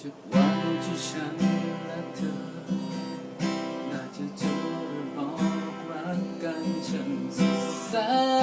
ทุกวันที่ฉันและเธอ น่าจะเจอเรื่บอกรักกันฉันสุดแสน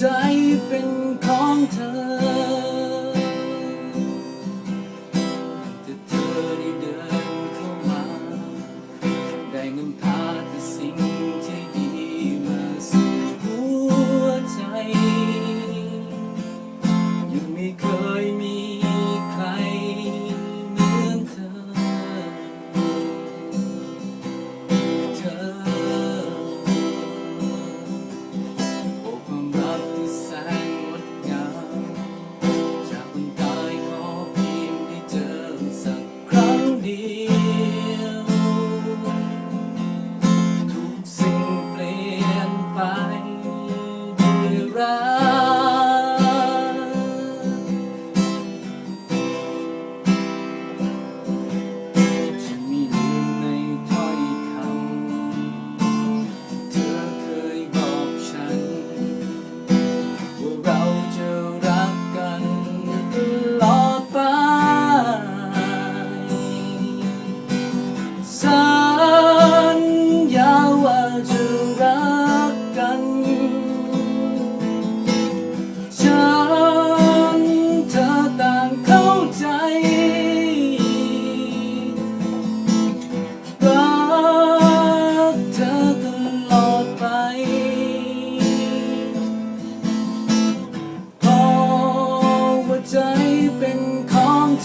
time.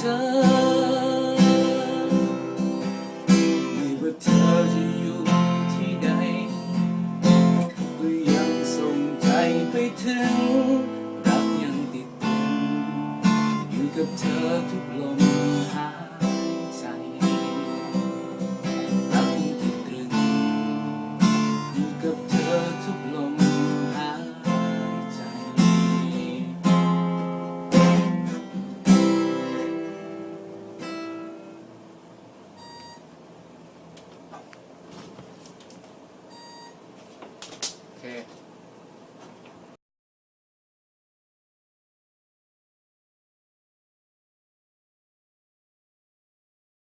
อ ไม่ว่าเธอจะอยู่ที่ใดก็ยังส่งใจไปถึง รักยังติดตึงอยู่กับเธอทุก